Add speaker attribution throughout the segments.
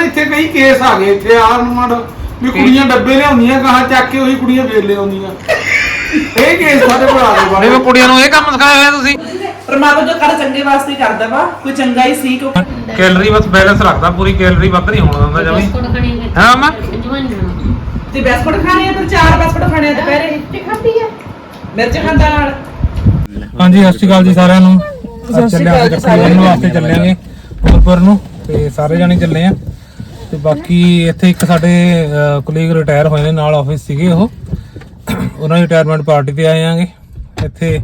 Speaker 1: ਨਾ ਇੱਥੇ ਕਈ ਕੇਸ ਆ ਗਏ ਇੱਥੇ ਆਰਮਡ ਵੀ ਕੁੜੀਆਂ ਡੱਬੇ ਲਿਆਉਂਦੀਆਂ ਕਹਾਂ ਚੱਕ ਕੇ ਉਹੀ ਕੁੜੀਆਂ ਵੇਚ ਲਿਆਉਂਦੀਆਂ। ਇਹ ਕੇਸ ਸਾਡੇ ਕੋਲ ਆ ਗਏ ਬਾਰੇ
Speaker 2: ਕੁੜੀਆਂ ਨੂੰ ਇਹ ਕੰਮ ਸਿਖਾਇਆ ਹੋਇਆ ਤੁਸੀਂ।
Speaker 3: ਪਰਮਾਤਮਾ ਜੋ ਕਰ ਚੰਗੇ ਵਾਸਤੇ ਹੀ ਕਰਦਾ ਵਾ ਕੋਈ ਚੰਗਾ ਹੀ ਸੀ ਕਿਉਂ
Speaker 2: ਕੈਲਰੀ ਬਸ ਬੈਲੈਂਸ ਰੱਖਦਾ ਪੂਰੀ ਕੈਲਰੀ ਵੱਧ ਨਹੀਂ ਹੋਣ ਦਿੰਦਾ ਜਮੀ।
Speaker 4: ਬਿਸਕੁਟ ਖਾਣੇ ਨੇ।
Speaker 2: ਹਾਂ ਮਾਂ?
Speaker 4: ਜਵਾਨਾ
Speaker 3: ਤੇ ਬਿਸਕੁਟ ਖਾਣੇ ਆ ਤੇ ਚਾਰ ਬਿਸਕੁਟ ਖਾਣੇ ਆ ਦੁਪਹਿਰੇ?
Speaker 4: ਤੇ ਖਾਂਦੀ ਆ।
Speaker 3: ਮਿਰਚ ਖਾਂਦਾ ਨਾਲ?
Speaker 2: ਹਾਂਜੀ ਸਤਿ ਸ਼੍ਰੀ ਅਕਾਲ ਜੀ ਸਾਰਿਆਂ ਨੂੰ।
Speaker 3: ਸ਼੍ਰੀ
Speaker 2: ਚੱਲਿਆ ਅੱਜ
Speaker 3: ਨੂੰ।
Speaker 2: ਵਾਸਤੇ ਚੱਲਿਆਂਗੇ ਗੁਰਪੁਰ ਨੂੰ ਤੇ ਸਾਰੇ ਜਾਣੇ ਚੱਲੇ ਆ। ਤੇ ਬਾਕੀ ਇੱਥੇ ਇੱਕ ਸਾਡੇ ਕੁਲੀਗ ਰਿਟਾਇਰ ਹੋਏ ਨੇ ਨਾਲ ਆਫਿਸ ਸੀਗੇ ਉਹ ਉਹਨਾਂ ਦੀ ਰਿਟਾਇਰਮੈਂਟ ਪਾਰਟੀ ਤੇ ਆਏ ਆਂਗੇ ਇੱਥੇ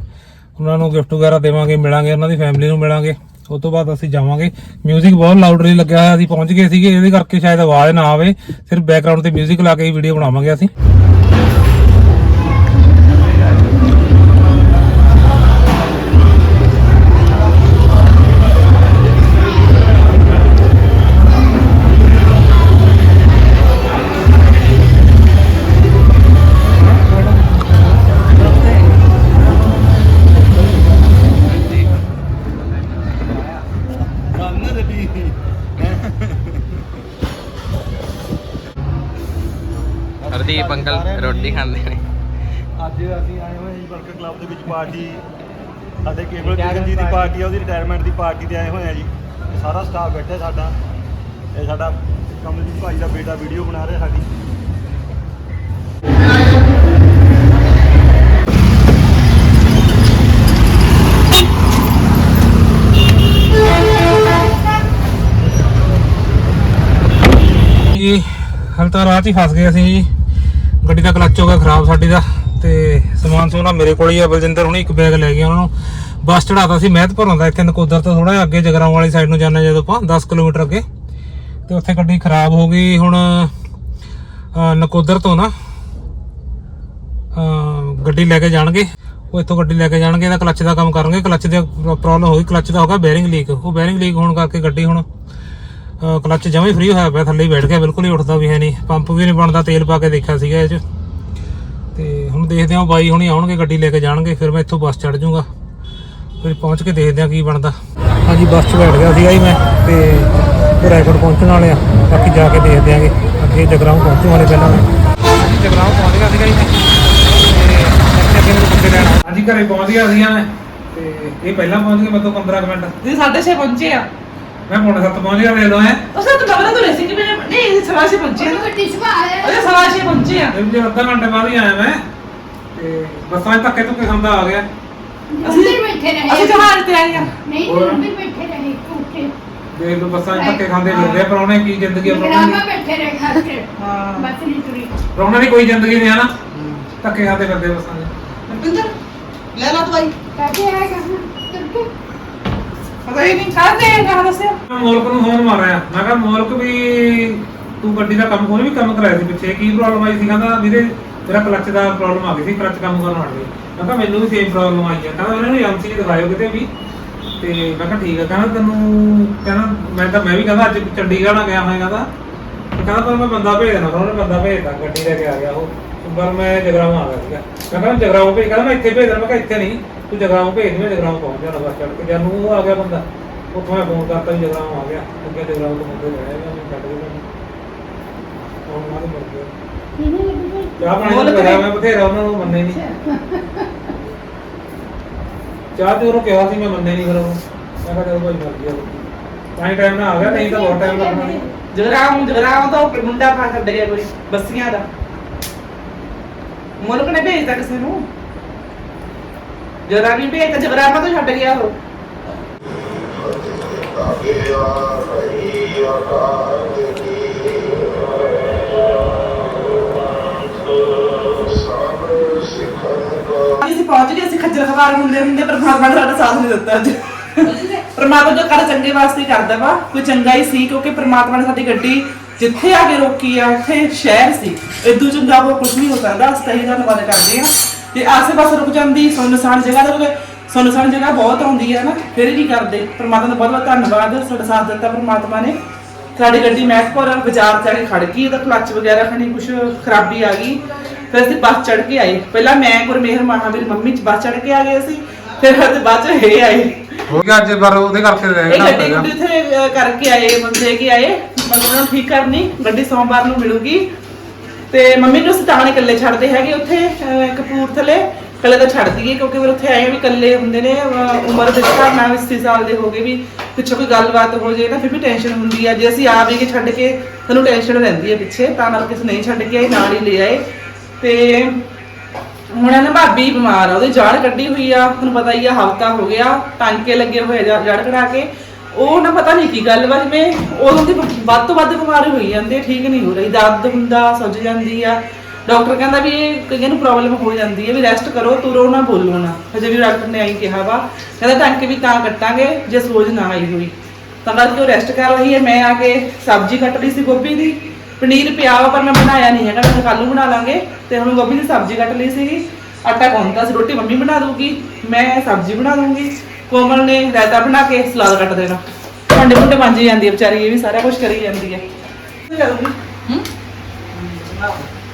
Speaker 2: ਉਹਨਾਂ ਨੂੰ ਗਿਫਟ ਵਗੈਰਾ ਦੇਵਾਂਗੇ ਮਿਲਾਂਗੇ ਉਹਨਾਂ ਦੀ ਫੈਮਿਲੀ ਨੂੰ ਮਿਲਾਂਗੇ ਉਸ ਤੋਂ ਬਾਅਦ ਅਸੀਂ ਜਾਵਾਂਗੇ 뮤직 ਬਹੁਤ ਲਾਊਡਲੀ ਲੱਗਿਆ ਹੋਇਆ ਅਸੀਂ ਪਹੁੰਚ ਗਏ ਸੀਗੇ ਇਹਦੇ ਕਰਕੇ ਸ਼ਾਇਦ ਆਵਾਜ਼ ਨਾ ਆਵੇ ਸਿਰਫ ਬੈਕਗ੍ਰਾਉਂਡ ਤੇ 뮤직 ਲਾ ਕੇ ਹੀ ਵੀਡੀਓ ਬਣਾਵਾਂਗੇ ਅਸੀਂ
Speaker 5: ਹਰਦੀਪ ਅੰਕਲ ਰੋਟੀ ਖਾਂਦੇ ਨੇ।
Speaker 6: ਅੱਜ ਅਸੀਂ ਆਏ ਹੋਏ ਹਾਂ ਜੀ ਵਰਕਰ ਕਲੱਬ ਦੇ ਵਿੱਚ ਪਾਰਟੀ ਸਾਡੇ ਕੇਵਲ ਕਿਸ਼ਨ ਜੀ ਦੀ ਪਾਰਟੀ ਆ ਉਹਦੀ ਰਿਟਾਇਰਮੈਂਟ ਦੀ ਪਾਰਟੀ ਤੇ ਆਏ ਹੋਏ ਆ ਜੀ। ਸਾਰਾ ਸਟਾਫ ਬੈਠਾ ਸਾਡਾ। ਇਹ ਸਾਡਾ ਕਮਲਜੀਤ ਭਾਈ ਦਾ ਬੇਟਾ ਵੀਡੀਓ ਬਣਾ ਰਿਹਾ ਸਾਡੀ।
Speaker 2: ਜੀ ਹਾਲ ਤਾਂ ਰਾਤ ਹੀ ਫਸ ਗਏ ਅਸੀਂ ਜੀ। ਗੱਡੀ ਦਾ ਕਲੱਚ ਹੋ ਗਿਆ ਖਰਾਬ ਸਾਡੀ ਦਾ ਤੇ ਸਮਾਨ ਸੋਨਾ ਮੇਰੇ ਕੋਲ ਹੀ ਆ, ਬਲਜਿੰਦਰ ਹੁਣੀ ਇੱਕ ਬੈਗ ਲੈ ਗਿਆ ਉਹਨਾਂ ਨੂੰ। ਬੱਸ ਚੜਾਤਾ ਸੀ ਮਹਿਤਪੁਰ ਹੁੰਦਾ ਇੱਥੇ ਨਕੋਦਰ ਤੋਂ ਥੋੜਾ ਅੱਗੇ ਜਗਰਾਉਂ ਵਾਲੀ ਸਾਈਡ ਨੂੰ ਜਾਂਦੇ ਜਦੋਂ ਆਪਾਂ 10 ਕਿਲੋਮੀਟਰ ਅੱਗੇ। ਤੇ ਉੱਥੇ ਗੱਡੀ ਖਰਾਬ ਹੋ ਗਈ ਹੁਣ ਨਕੋਦਰ ਤੋਂ ਨਾ ਗੱਡੀ ਲੈ ਕੇ ਜਾਣਗੇ। ਉਹ ਇੱਥੋਂ ਗੱਡੀ ਲੈ ਕੇ ਜਾਣਗੇ, ਇਹਦਾ ਕਲੱਚ ਦਾ ਕੰਮ ਕਰਨਗੇ। ਕਲੱਚ ਦੀ ਪ੍ਰੋਬਲਮ ਹੋਈ ਕਲੱਚ ਦਾ ਹੋਗਾ ਬੈਰਿੰਗ ਲੀਕ ਉਹ ਬੈਰਿੰਗ ਲੀਕ ਹੋਣ ਕਰਕੇ ਗੱਡੀ ਹੁਣ ਕਲੱਚ ਜਮਾਂ ਹੀ ਫ੍ਰੀ ਹੋਇਆ ਪਿਆ, ਥੱਲੇ ਹੀ ਬੈਠ ਗਿਆ, ਬਿਲਕੁਲ ਹੀ ਉੱਠਦਾ ਵੀ ਹੈ ਨਹੀਂ। ਪੰਪ ਵੀ ਨਹੀਂ ਬਣਦਾ, ਤੇਲ ਪਾ ਕੇ ਦੇਖਿਆ ਸੀਗਾ ਇਹ 'ਚ। ਤੇ ਹੁਣ ਦੇਖਦੇ ਹਾਂ ਬਾਈ ਹੁਣੀ ਆਉਣਗੇ, ਗੱਡੀ ਲੈ ਕੇ ਜਾਣਗੇ, ਫਿਰ ਮੈਂ ਇੱਥੋਂ ਬੱਸ ਚੜ ਜਾਊਂਗਾ ਫਿਰ ਪਹੁੰਚ ਕੇ ਦੇਖਦੇ ਹਾਂ ਕੀ ਬਣਦਾ। ਹਾਂਜੀ, ਬੱਸ 'ਚ ਬੈਠ ਗਿਆ ਸੀਗਾ ਜੀ ਮੈਂ, ਤੇ ਰਾਏਕੋਟ ਪਹੁੰਚਣ ਵਾਲੇ ਆ। ਬਾਕੀ ਜਾ ਕੇ ਦੇਖਦੇ ਆਂਗੇ, ਅੱਗੇ ਜਗਰਾਉਂ ਪਹੁੰਚੂ ਵਾਲੇ ਪਹਿਲਾਂ ਮੈਂ। ਜਗਰਾਉਂ ਪਹੁੰਚ ਗਿਆ ਸੀਗਾ ਜੀ ਮੈਂ। ਤੇ ਅੱਗੇ ਮੈਨੂੰ ਬੰਦੇ ਲੈਣ ਹਾਂਜੀ, ਘਰੇ ਪਹੁੰਚ ਗਿਆ ਸੀਗਾ ਮੈਂ, ਤੇ ਇਹ ਪਹਿਲਾਂ ਪਹੁੰਚ ਗਏ ਮਤੋਂ 15 ਮਿੰਟ।
Speaker 3: ਤੁਸੀਂ ਸਾਢੇ ਪਹੁੰਚੇ ਆ।
Speaker 2: ਮੈਂ ਪੌਣੇ ਸੱਤ ਪਹੁੰਚ ਗਿਆ ਵੇਖ ਲਓ ਐ
Speaker 3: ਉਸ ਤੋਂ ਕਮਰਾ ਤੋਂ ਸੀ ਕਿ ਮੈਂ ਨਹੀਂ ਇਹ ਸਵਾ ਛੇ ਪਹੁੰਚੇ ਆ
Speaker 4: ਗੱਡੀ ਸਵਾ
Speaker 3: ਅਰੇ ਸਵਾ ਛੇ ਪਹੁੰਚੇ ਆ।
Speaker 2: ਇਹ ਜੇ ਅੱਧਾ ਘੰਟੇ ਬਾਅਦ ਹੀ ਆਇਆ ਮੈਂ। ਤੇ ਬੱਸਾਂ 'ਚ ਧੱਕੇ ਧੁੱਕੇ ਖਾਂਦਾ ਆ ਗਿਆ।
Speaker 4: ਅੰਦਰ ਬੈਠੇ ਰਹੇ।
Speaker 3: ਅਸੀਂ ਜਹਾਜ਼ ਤੇ ਆਏ ਆ।
Speaker 4: ਨਹੀਂ
Speaker 2: ਹੋਰ?
Speaker 4: ਅੰਦਰ ਬੈਠੇ ਰਹੇ ਉੱਥੇ।
Speaker 2: ਦੇਖ ਲਓ ਬੱਸਾਂ 'ਚ ਧੱਕੇ ਖਾਂਦੇ ਫਿਰਦੇ ਆ ਪਰੌਣੇ ਕੀ ਜ਼ਿੰਦਗੀ ਆ ਪਰੌਣੇ
Speaker 4: ਗਰਾਮਾ ਬੈਠੇ ਰਹੇ
Speaker 3: ਹਾਂ।
Speaker 4: ਬਸ ਨਹੀਂ ਤੁਰੀ।
Speaker 2: ਪਰੌਣੇ ਦੀ ਕੋਈ ਜ਼ਿੰਦਗੀ ਨਹੀਂ ਹੈ ਨਾ। ਧੱਕੇ ਖਾਂਦੇ ਫਿਰਦੇ ਬੱਸਾਂ 'ਚ।
Speaker 3: ਰੁਪਿੰਦਰ ਲੈ ਲਾ ਦਵਾਈ।
Speaker 4: ਕਾਹਦੇ ਆਏਗਾ ਤੁਰ ਕੇ
Speaker 3: ਪਤਾ ਹੀ ਨਹੀਂ ਕਰਦੇ ਆ ਦੱਸਿਆ।
Speaker 2: ਮੈਂ ਮੋਲਕ ਨੂੰ ਫੋਨ ਮਾਰਿਆ। ਮੈਂ ਕਿਹਾ, ਮੋਲਕ ਵੀ ਤੂੰ ਗੱਡੀ ਦਾ ਕੰਮ ਕੋਈ ਵੀ ਕੰਮ ਕਰਾਇਆ ਸੀ ਪਿੱਛੇ, ਕੀ ਪ੍ਰੋਬਲਮ ਆਈ ਸੀ? ਕਹਿੰਦਾ, ਵੀਰੇ ਮੇਰਾ ਕਲੱਚ ਦਾ ਪ੍ਰੋਬਲਮ ਆ ਗਈ ਸੀ ਕਲੱਚ ਕੰਮ ਕਰਨ ਹਟ ਗਈ ਮੈਂ ਕਿਹਾ, ਮੈਨੂੰ ਵੀ ਸੇਮ ਪ੍ਰੋਬਲਮ ਆਈ ਹੈ ਕਹਿੰਦਾ, ਉਹਨਾਂ ਨੂੰ ਐਮਸੀ ਦਿਖਾਇਓ ਕਿਤੇ ਵੀ। ਤੇ ਮੈਂ ਕਿਹਾ, ਠੀਕ ਹੈ ਕਹਿੰਦਾ, ਤੈਨੂੰ, ਕਹਿੰਦਾ, ਮੈਂ ਤਾਂ, ਮੈਂ ਵੀ ਕਹਿੰਦਾ, ਅੱਜ ਚੰਡੀਗੜ੍ਹ ਆ ਗਿਆ ਹੋਇਆ ਕਹਿੰਦਾ। ਕਹਿੰਦਾ, ਪਰ ਮੈਂ ਬੰਦਾ ਭੇਜ ਦੇਣਾ ਉਹਨੇ ਬੰਦਾ ਭੇਜਦਾ ਗੱਡੀ ਲੈ ਕੇ ਆ ਗਿਆ ਉਹ। ਪਰ ਮੈਂ ਜਗਰਾਉਂ ਆ ਗਿਆ ਸੀਗਾ। ਮੈਂ ਕਹਿੰਦਾ ਜਗਰਾਉਂ ਭੇਜ, ਕਹਿੰਦਾ, ਮੈਂ ਇੱਥੇ ਭੇਜ ਦੇਣਾ। ਮੈਂ ਕਿਹਾ, ਇੱਥੇ ਨਹੀਂ। ਤੂੰ ਜਗਰਾਉਂ ਭੇਜ ਮੈਂ ਜਗਰਾਉਂ ਪਹੁੰਚ ਜਾਣਾ ਬਸ ਚੜ ਕੇ। ਜਾਨੂੰ ਉਹ ਆ ਗਿਆ ਬੰਦਾ ਉੱਥੋਂ ਮੈਂ ਫੋਨ ਕਰਤਾ ਵੀ ਜਗਰਾਉਂ ਆ ਗਿਆ। ਅੱਗੇ ਜਗਰਾਉਂ ਤੋਂ ਮੁੰਡੇ ਲੈ ਆਇਆ ਮੈਂ ਕੱਢ ਕੇ ਹੁਣ ਦੇ ਮੁੜ ਗਿਆ। ਚਾਹ ਪਾਣੀ ਨੂੰ ਕਰਿਆ ਮੈਂ ਬਥੇਰਾ ਉਹਨਾਂ ਨੂੰ ਮੰਨੇ ਨਹੀਂ ਚਾਹ ਤੇ ਉਹਨੂੰ ਕਿਹਾ ਸੀ ਮੈਂ ਮੰਨੇ ਨਹੀਂ ਫਿਰ ਉਹਨੂੰ ਮੈਂ ਕਿਹਾ ਚਲੋ ਭਾਈ ਮਰ ਗਿਆ ਟਾਈਮ ਨਾਲ ਆ ਗਿਆ ਨਹੀਂ ਤਾਂ ਬਹੁਤ ਟਾਈਮ ਲੱਗਣਾ। ਸੀ
Speaker 3: ਜਗਰਾਮ ਜਗਰਾਮ ਤੋਂ ਉਹ ਮੁੰਡਾ ਪਾ ਛੱਡ ਗਿਆ ਕੋਈ ਬੱਸੀਆਂ ਦਾ। ਮੁਲਕ ਨੇ ਭੇਜਦਾ ਕਿਸੇ ਨੂੰ? ਜਰਾ ਵੀ ਭੇਜਦਾ ਜਗਰਾਮਾ ਤੋਂ ਛੱਡ ਗਿਆ ਉਹ। ਅਸੀਂ ਪਹੁੰਚ ਗਏ ਅਸੀਂ ਖੱਜਲ ਖਵਾਰ ਹੁੰਦੇ ਹੁੰਦੇ ਪਰਮਾਤਮਾ ਨੇ ਸਾਡਾ ਸਾਥ ਨਹੀਂ ਦਿੱਤਾ ਅੱਜ। ਪਰਮਾਤਮਾ ਜੋ ਕਰ ਚੰਗੇ ਵਾਸਤੇ ਹੀ ਕਰਦਾ ਵਾ, ਕੋਈ ਚੰਗਾ ਹੀ ਸੀ, ਕਿਉਂਕਿ ਪਰਮਾਤਮਾ ਨੇ ਸਾਡੀ ਗੱਡੀ ਜਿੱਥੇ ਆ ਕੇ ਰੋਕੀ ਆ, ਉੱਥੇ ਸ਼ਹਿਰ ਸੀ। ਇਦੋਂ ਚੰਗਾ ਹੋਰ ਕੁਝ ਨਹੀਂ ਹੋ ਸਕਦਾ, ਅਸੀਂ ਤਾਂ ਇਹ ਧੰਨਵਾਦ ਕਰਦੇ ਹਾਂ। ਤੇ ਆਸੇ ਪਾਸੇ ਰੁਕ ਜਾਂਦੀ ਸੁੰਨਸਾਨ ਜਗ੍ਹਾ ਤੇ ਸੁੰਨਸਾਨ ਜਗ੍ਹਾ ਬਹੁਤ ਆਉਂਦੀ ਹੈ ਨਾ ਫਿਰ ਕੀ ਕਰਦੇ? ਪਰਮਾਤਮਾ ਦਾ ਬਹੁਤ ਬਹੁਤ ਧੰਨਵਾਦ ਸਾਡਾ ਸਾਥ ਦਿੱਤਾ ਪਰਮਾਤਮਾ ਨੇ। ਸਾਡੀ ਗੱਡੀ ਮਹਿਕਪੁਰ ਬਾਜ਼ਾਰ ਚ ਆ ਕੇ ਖੜ ਗਈ ਉਹਦਾ ਕਲੱਚ ਵਗੈਰਾ ਖਣੀ ਕੁਝ ਖਰਾਬੀ ਆ ਗਈ। ਫਿਰ ਅਸੀਂ ਬੱਸ ਚੜ ਕੇ ਆਏ। ਪਹਿਲਾਂ ਮੈਂ ਗੁਰਮੇਹਰ ਮਹਾਵੀਰ ਮੰਮੀ ਚ ਬੱਸ ਚੜ ਕੇ ਆ ਗਏ ਅਸੀਂ ਫਿਰ ਉਹਦੇ ਬਾਅਦ ਚ ਇਹ ਆਏ।
Speaker 2: ਹੋ ਗਿਆ ਅੱਜ ਪਰ ਉਹਦੇ ਕਰਕੇ ਰਹਿ
Speaker 3: ਇਹ
Speaker 2: ਗਿਆ
Speaker 3: ਗੱਡੀ ਗੁੱਡੀ ਕਰਕੇ ਆਏ ਬੰਦੇ ਕੇ ਆਏ। ਮਤਲਬ ਉਹਨਾਂ ਨੂੰ ਠੀਕ ਕਰਨੀ ਗੱਡੀ ਸੋਮਵਾਰ ਨੂੰ ਮਿਲੂਗੀ। ਤੇ ਮੰਮੀ ਨੂੰ ਅਸੀਂ ਤਾਂ ਨਹੀਂ ਇਕੱਲੇ ਛੱਡਦੇ ਹੈਗੇ ਉੱਥੇ ਅਹ, ਕਪੂਰਥਲੇ। ਇਕੱਲੇ ਤਾਂ ਛੱਡ ਦਈਏ ਕਿਉਂਕਿ ਫਿਰ ਉੱਥੇ ਆਏ ਵੀ ਇਕੱਲੇ ਹੁੰਦੇ ਨੇ ਅਹ, ਉਮਰ ਦੇ ਹਿਸਾਬ ਨਾਲ 80 ਸਾਲ ਦੇ ਹੋ ਗਏ ਵੀ ਪਿੱਛੇ ਕੋਈ ਗੱਲਬਾਤ ਹੋ ਜੇ ਨਾ ਫਿਰ ਵੀ ਟੈਨਸ਼ਨ ਹੁੰਦੀ ਆ। ਜੇ ਅਸੀਂ ਆ ਵੀ ਕੇ ਛੱਡ ਕੇ ਸਾਨੂੰ ਟੈਨਸ਼ਨ ਰਹਿੰਦੀ ਹੈ ਪਿੱਛੇ ਤਾਂ ਨਾਲ ਕਿਸੇ ਨਹੀਂ ਛੱਡ ਕੇ ਆਏ ਨਾਲ ਹੀ ਲੈ ਆਏ। ਤੇ ਹੁਣ ਇਹਨਾਂ ਭਾਬੀ ਬਿਮਾਰ ਆ ਉਹਦੀ ਜੜ ਕੱਢੀ ਹੋਈ ਆ ਤੁਹਾਨੂੰ ਪਤਾ ਹੀ ਆ ਹਫਤਾ ਹੋ ਗਿਆ ਟਾਂਕੇ ਲੱਗੇ ਹੋਏ ਆ ਜੜ ਕਢਾ ਕੇ। ਉਹ ਨਾ ਪਤਾ ਨਹੀਂ ਕੀ ਗੱਲ ਵਾ ਜਿਵੇਂ ਉਦੋਂ ਦੀ ਵੱਧ ਤੋਂ ਵੱਧ ਬਿਮਾਰੀ ਹੋਈ ਜਾਂਦੀ ਆ, ਠੀਕ ਨਹੀਂ ਹੋ ਰਹੀ ਦਰਦ ਹੁੰਦਾ ਸੁੱਜ ਜਾਂਦੀ ਆ। ਡਾਕਟਰ ਕਹਿੰਦਾ ਵੀ ਇਹ ਕਈਆਂ ਨੂੰ ਪ੍ਰੋਬਲਮ ਹੋ ਜਾਂਦੀ ਹੈ ਵੀ ਰੈਸਟ ਕਰੋ ਤੁਰੋ ਨਾ ਬੋਲੋ ਨਾ। ਹਜੇ ਵੀ ਡਾਕਟਰ ਨੇ ਆਈ ਕਿਹਾ ਵਾ ਕਹਿੰਦਾ ਟਾਂਕੇ ਵੀ ਤਾਂ ਕੱਟਾਂਗੇ ਜੇ ਸੋਜ ਨਾ ਆਈ ਹੋਈ। ਤਾਂ ਕਰਕੇ ਉਹ ਰੈਸਟ ਕਰ ਰਹੀ ਹੈ ਮੈਂ ਆ ਕੇ ਸਬਜ਼ੀ ਕੱਟ ਰਹੀ ਸੀ ਗੋਭੀ ਦੀ। ਪਨੀਰ ਪਿਆ ਵਾ ਪਰ ਮੈਂ ਬਣਾਇਆ ਨਹੀਂ ਹੈਗਾ ਮੈਂ ਕੱਲ ਨੂੰ ਬਣਾ ਲਾਂਗੇ। ਤੇ ਹੁਣ ਗੋਭੀ ਦੀ ਸਬਜ਼ੀ ਕੱਟ ਲਈ ਸੀਗੀ। ਆਟਾ ਗੁੰਨਤਾ ਸੀ ਰੋਟੀ ਮੰਮੀ ਬਣਾ ਦੂਗੀ ਮੈਂ ਸਬਜ਼ੀ ਬਣਾ ਦੂੰਗੀ ਕੋਮਲ ਨੇ ਰਾਇਤਾ ਬਣਾ ਕੇ ਸਲਾਦ ਕੱਟ ਦੇਣਾ। ਭਾਂਡੇ ਭੁੰਡੇ ਮਾਂਜੀ ਜਾਂਦੀ ਹੈ ਵਿਚਾਰੀ ਇਹ ਵੀ ਸਾਰਾ ਕੁਝ ਕਰੀ ਜਾਂਦੀ ਹੈ?